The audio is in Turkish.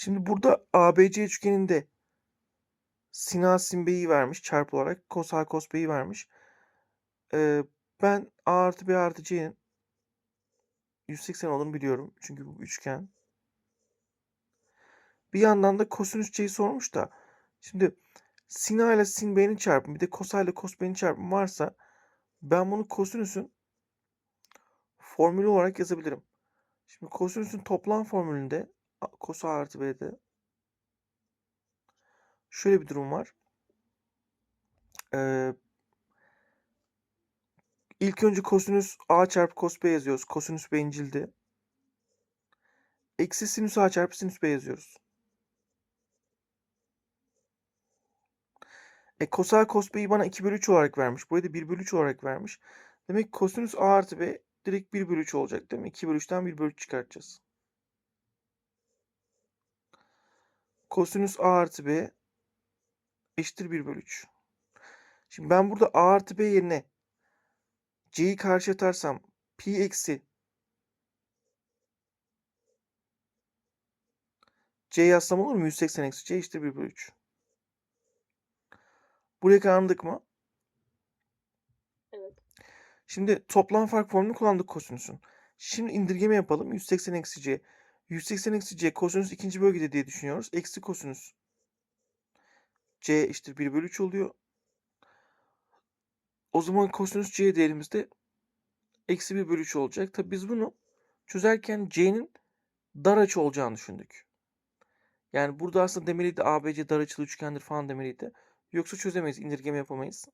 Şimdi burada ABC üçgeninde sin A sin B'yi vermiş çarpı olarak. Cos A cos B'yi vermiş. Ee, ben A artı B artı C'nin 180 olduğunu biliyorum. Çünkü bu üçgen. Bir yandan da kosinüs C'yi sormuş da. Şimdi sin A ile sin B'nin çarpımı bir de cos A ile cos B'nin çarpımı varsa ben bunu kosinüsün formülü olarak yazabilirim. Şimdi kosinüsün toplam formülünde cos A artı B'de şöyle bir durum var. Ee, ilk önce kosinüs A çarpı cos B yazıyoruz. Kosinüs bencildi. Eksi sinüs A çarpı sinüs B yazıyoruz. E cos A cos B'yi bana 2 bölü 3 olarak vermiş. Burayı da 1 bölü 3 olarak vermiş. Demek ki kosinüs A artı B direkt 1 bölü 3 olacak değil mi? 2 bölü 3'ten 1 bölü 3 çıkartacağız. Kosinüs A artı B eşittir 1 bölü 3. Şimdi ben burada A artı B yerine C'yi karşı atarsam pi eksi C yazsam olur mu? 180 eksi C eşittir 1 bölü 3. Buraya kadar anladık mı? Evet. Şimdi toplam fark formülünü kullandık kosinüsün. Şimdi indirgeme yapalım. 180 eksi C. 180 eksi C kosinüs ikinci bölgede diye düşünüyoruz. Eksi kosinüs. C eşittir 1 bölü 3 oluyor. O zaman kosinüs C değerimiz de eksi 1 bölü 3 olacak. Tabi biz bunu çözerken C'nin dar açı olacağını düşündük. Yani burada aslında demeliydi ABC dar açılı üçgendir falan demeliydi. Yoksa çözemeyiz, indirgeme yapamayız.